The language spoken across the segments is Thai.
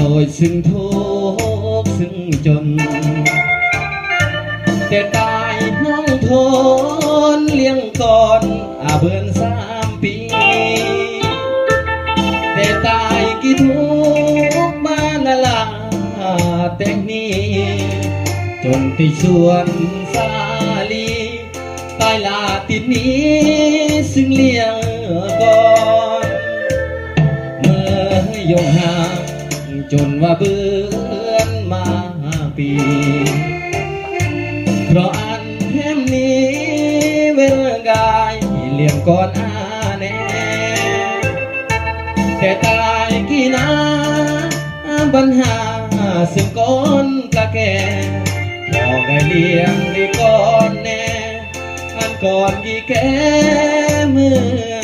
ลอยซึ่งทุกซึ่งจน แต่ตายน้องทนเลี้ยงก่อนอาเบือนสามปี แต่ตายกี่ทุกมานาลาแต่งนี้ จนที่สวนสาลีตายลาติดนี้ ว่าเบือนมาปี เพราะอันแถมนี้เวลกายเลี่ยมก่อนอาแน่แต่ตายกี่นาปัญหาซึ่งก้อนกะแก่พอได้เลี้ยงได้ก่อนแน่อันก่อนกี่แก่เมือ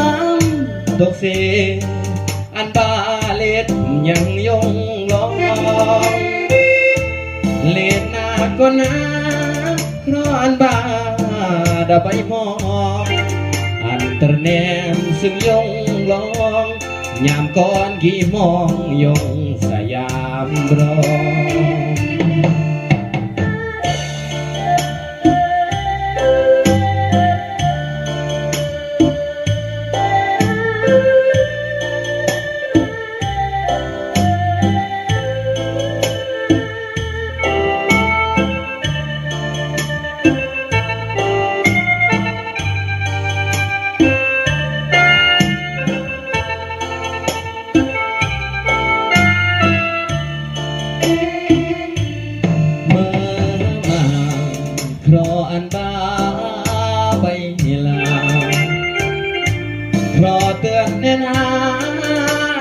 โศกเสียอันบาเลียนมาบามตกเสอันบาเลดยังยงลองเลดนาก็นาเพราะอันบาดาใบมองอันตรแนมซึ่งยงลองยามก่อนกี่มองยงสยามรอ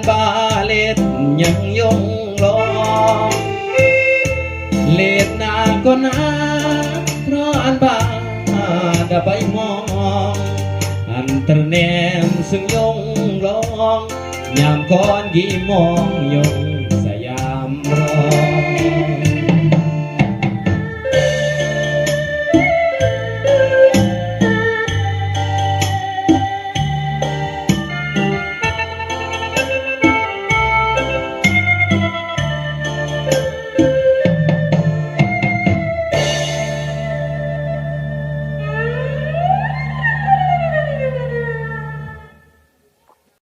าเอาเพราะไกเตียนได้เพลลงซึ่งยงกี่ครอไกเลี้ยงก่อนก่อนอื่นซึ่งบายามอันบาเลมาบามตกเสอันบาเลดยังยงลองเลดนาก็นาเพราะอันบาดาใบมอง อันตรแนมซึ่งยงลองยามก่อนกี่มองยง